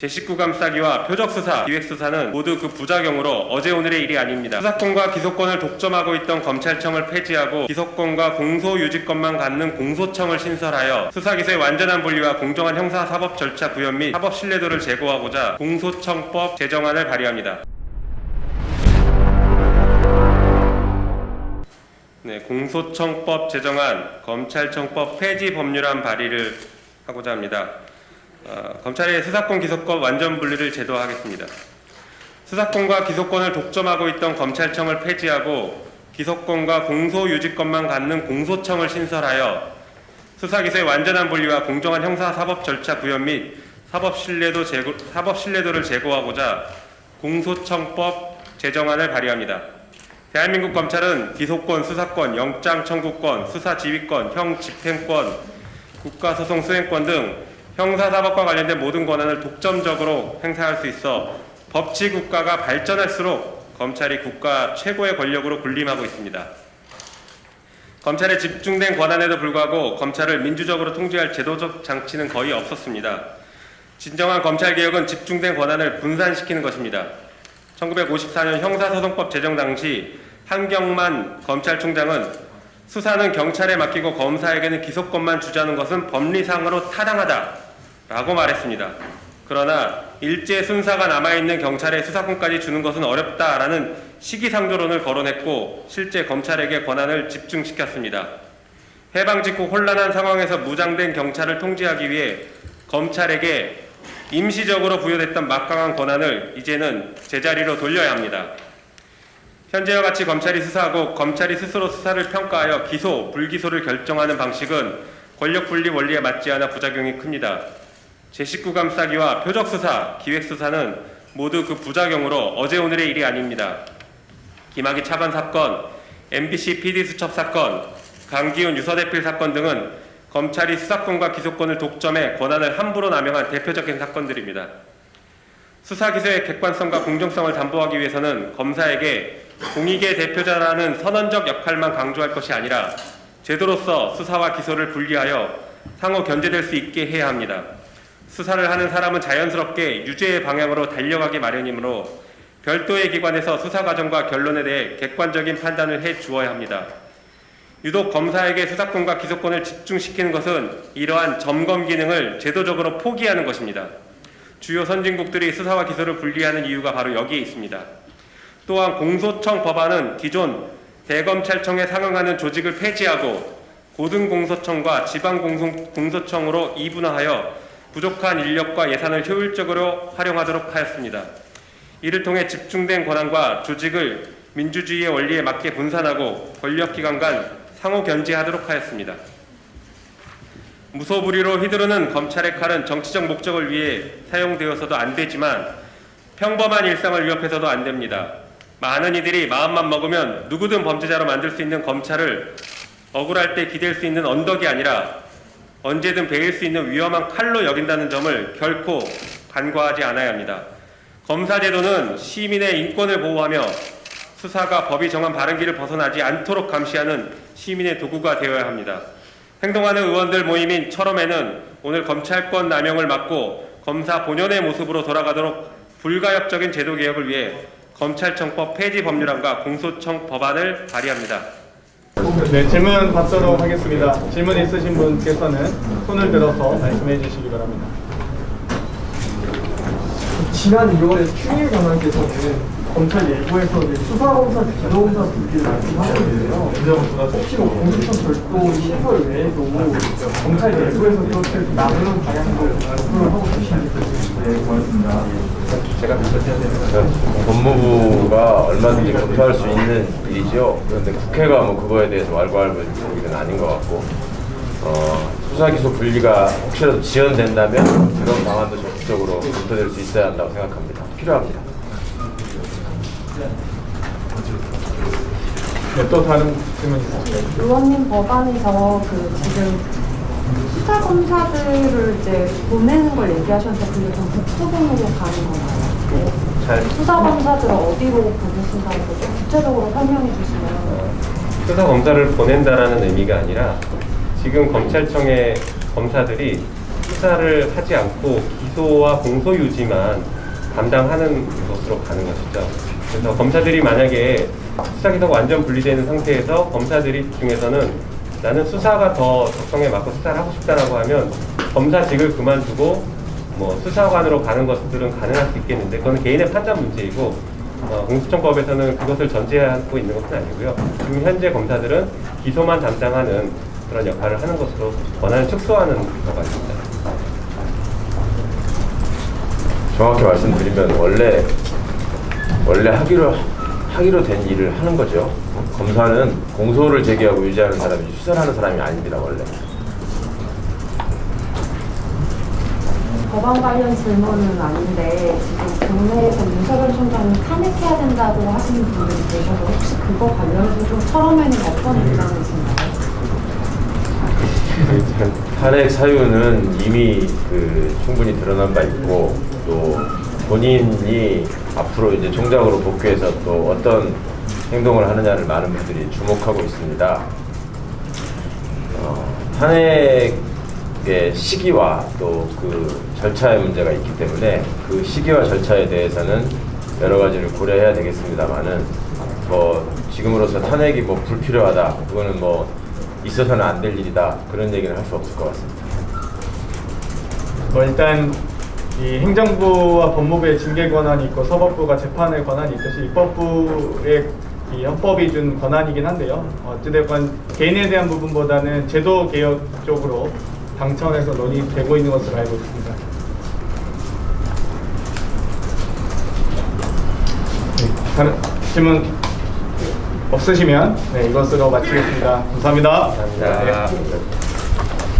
제19 감 싸기와 표적수사, 기획수사는 모두 그 부작용으로 어제 오늘의 일이 아닙니다. 수사권과 기소권을 독점하고 있던 검찰청을 폐지하고 기소권과 공소유지권만 갖는 공소청을 신설하여 수사기소의 완전한 분리와 공정한 형사사법 절차 구현 및 사법 신뢰도를 제고하고자 공소청법 제정안을 발의합니다. 네, 공소청법 제정안, 검찰청법 폐지 법률안 발의를 하고자 합니다. 어, 검찰의 수사권 기소권 완전 분리를 제도하겠습니다. 수사권과 기소권을 독점하고 있던 검찰청을 폐지하고 기소권과 공소유지권만 갖는 공소청을 신설하여 수사기소의 완전한 분리와 공정한 형사 사법 절차 구현 및 사법 신뢰도 제고, 사법 신뢰도를 제고하고자 공소청법 제정안을 발의합니다. 대한민국 검찰은 기소권, 수사권, 영장 청구권, 수사 지휘권, 형 집행권, 국가소송 수행권 등 형사사법과 관련된 모든 권한을 독점적으로 행사할 수 있어 법치 국가가 발전할수록 검찰이 국가 최고의 권력으로 군림하고 있습니다. 검찰의 집중된 권한에도 불구하고 검찰을 민주적으로 통제할 제도적 장치는 거의 없었습니다. 진정한 검찰 개혁은 집중된 권한을 분산시키는 것입니다. 1954년 형사소송법 제정 당시 한경만 검찰총장은 수사는 경찰에 맡기고 검사에게는 기소권만 주자는 것은 법리상으로 타당하다 라고 말했습니다. 그러나 일제 순사가 남아있는 경찰에 수사권까지 주는 것은 어렵다라는 시기상조론을 거론했고 실제 검찰에게 권한을 집중시켰습니다. 해방 직후 혼란한 상황에서 무장된 경찰을 통제하기 위해 검찰에게 임시적으로 부여됐던 막강한 권한을 이제는 제자리로 돌려야 합니다. 현재와 같이 검찰이 수사하고 검찰이 스스로 수사를 평가하여 기소, 불기소를 결정하는 방식은 권력 분리 원리에 맞지 않아 부작용이 큽니다. 제19 감 싸기와 표적수사, 기획수사는 모두 그 부작용으로 어제 오늘의 일이 아닙니다. 김학의 차관 사건, MBC PD 수첩 사건, 강기훈 유서대필 사건 등은 검찰이 수사권과 기소권을 독점해 권한을 함부로 남용한 대표적인 사건들입니다. 수사 기소의 객관성과 공정성을 담보하기 위해서는 검사에게 공익의 대표자라는 선언적 역할만 강조할 것이 아니라 제도로서 수사와 기소를 분리하여 상호 견제될 수 있게 해야 합니다. 수사를 하는 사람은 자연스럽게 유죄의 방향으로 달려가기 마련이므로 별도의 기관에서 수사 과정과 결론에 대해 객관적인 판단을 해 주어야 합니다. 유독 검사에게 수사권과 기소권을 집중시키는 것은 이러한 점검 기능을 제도적으로 포기하는 것입니다. 주요 선진국들이 수사와 기소를 분리하는 이유가 바로 여기에 있습니다. 또한 공소청 법안은 기존 대검찰청에 상응하는 조직을 폐지하고 고등공소청과 지방공소청으로 이분화하여 부족한 인력과 예산을 효율적으로 활용하도록 하였습니다. 이를 통해 집중된 권한과 조직을 민주주의의 원리에 맞게 분산하고 권력기관 간 상호 견제하도록 하였습니다. 무소불위로 휘두르는 검찰의 칼은 정치적 목적을 위해 사용되어서도 안 되지만 평범한 일상을 위협해서도 안 됩니다. 많은 이들이 마음만 먹으면 누구든 범죄자로 만들 수 있는 검찰을 억울할 때 기댈 수 있는 언덕이 아니라 언제든 베일 수 있는 위험한 칼로 여긴다는 점을 결코 간과하지 않아야 합니다. 검사 제도는 시민의 인권을 보호하며 수사가 법이 정한 바른 길을 벗어나지 않도록 감시하는 시민의 도구가 되어야 합니다. 행동하는 의원들 모임인 철험에는 오늘 검찰권 남용을 막고 검사 본연의 모습으로 돌아가도록 불가역적인 제도 개혁을 위해 검찰청법 폐지 법률안과 공소청 법안을 발의합니다. 네, 질문 받도록 하겠습니다. 질문 있으신 분께서는 손을 들어서 말씀해 주시기 바랍니다. 지난 2월에 추미애 장관께서는 검찰 내부에서 수사검사, 기소검사 분리를 말씀하고 있는데요. 혹시 뭐 공수처 별도 시설 외에도 검찰 내부에서 그렇게 나누는 방향으로 말씀을 하고 계시는지 네, 고맙습니다. 법무부가 얼마든지 검토할 수 있는 일이죠. 그런데 국회가 뭐 그거에 대해서 왈가왈부 일은 아닌 것 같고 어, 수사기소 분리가 혹시라도 지연된다면 그런 방안도 적극적으로 검토될 수 있어야 한다고 생각합니다. 필요합니다. 네, 또 다른 질문 있으실까요? 의원님 법안에서 그 지금 수사 검사들을 이제 보내는 걸 얘기하셨는데 그게 좀 국수본으로 가는 건가요? 네. 잘 수사 검사들을 어디로 보내신다는 거좀 구체적으로 설명해 주시면 수사 검사를 보낸다라는 의미가 아니라 지금 검찰청의 검사들이 수사를 하지 않고 기소와 공소 유지만 담당하는 것으로 가는 것이죠. 그래서 검사들이 만약에 수사기소가 완전 분리되는 상태에서 검사들이 중에서는 나는 수사가 더 적성에 맞고 수사를 하고 싶다라고 하면 검사직을 그만두고 뭐 수사관으로 가는 것들은 가능할 수 있겠는데 그거는 개인의 판단 문제이고 어, 공수처법에서는 그것을 전제하고 있는 것은 아니고요. 지금 현재 검사들은 기소만 담당하는 그런 역할을 하는 것으로 권한을 축소하는 경우가 있습니다. 정확히 말씀드리면 원래 원래 하기로 하기로 된 일을 하는 거죠. 검사는 공소를 제기하고 유지하는 사람이지 수사를 하는 사람이 아닙니다 원래. 법안 관련 질문은 아닌데 지금 국내에서 윤석열 총장을 탄핵해야 된다고 하시는 분들이 계셔서 혹시 그거 관련해서 좀 처음에는 어떤 입장이신가요? 탄핵 사유는 이미 그 충분히 드러난 바 있고 또 본인이 앞으로 이제 총장으로 복귀해서 또 어떤 행동을 하느냐를 많은 분들이 주목하고 있습니다. 어, 탄핵의 시기와 또 그 절차의 문제가 있기 때문에 그 시기와 절차에 대해서는 여러 가지를 고려해야 되겠습니다만은 뭐 지금으로서 탄핵이 뭐 불필요하다 그거는 뭐 있어서는 안 될 일이다 그런 얘기는 할 수 없을 것 같습니다. 뭐 일단 이 행정부와 법무부의 징계 권한이 있고 사법부가 재판의 권한이 있듯이 입법부의 이 헌법이 준 권한이긴 한데요. 어찌됐건 개인에 대한 부분보다는 제도 개혁 쪽으로 당청에서 논의되고 있는 것으로 알고 있습니다. 네, 다른 질문 없으시면 네, 이것으로 마치겠습니다. 감사합니다. 감사합니다. 네.